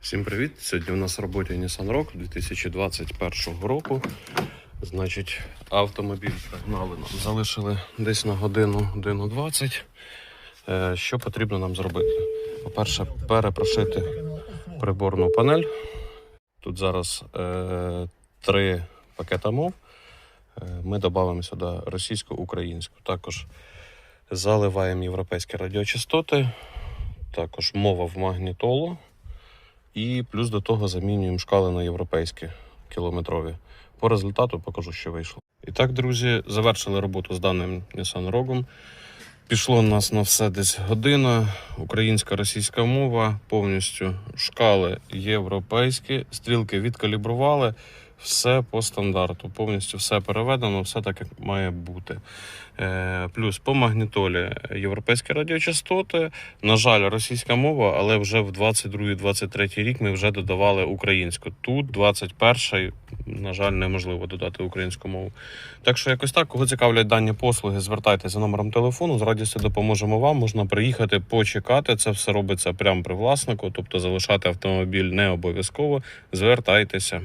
Всім привіт! Сьогодні у нас в роботі Nissan Rogue 2021 року. Значить, автомобіль пригнали нам. Залишили десь на годину, годину 20. Е, Що потрібно нам зробити? По-перше, перепрошити приборну панель. Тут зараз е, три пакета мов. Е, Ми додамо сюди російську, українську. Також заливаємо європейські радіочастоти, також мова в магнітолу. І плюс до того замінюємо шкали на європейські кілометрові. По результату покажу, що вийшло. І так, друзі, завершили роботу з даним Nissan Rogue. Пішло у нас на все десь година. Українська російська мова, повністю шкали європейські, стрілки відкалібрували. Все по стандарту, повністю все переведено, все так, як має бути. Е, плюс по магнітолі європейські радіочастоти. На жаль, російська мова, але вже в 22-23 рік ми вже додавали українську. Тут 21-й, на жаль, неможливо додати українську мову. Так що якось так, кого цікавлять дані послуги, звертайтеся за номером телефону. З радістю допоможемо вам. Можна приїхати, почекати. Це все робиться прямо при власнику, тобто залишати автомобіль не обов'язково. Звертайтеся.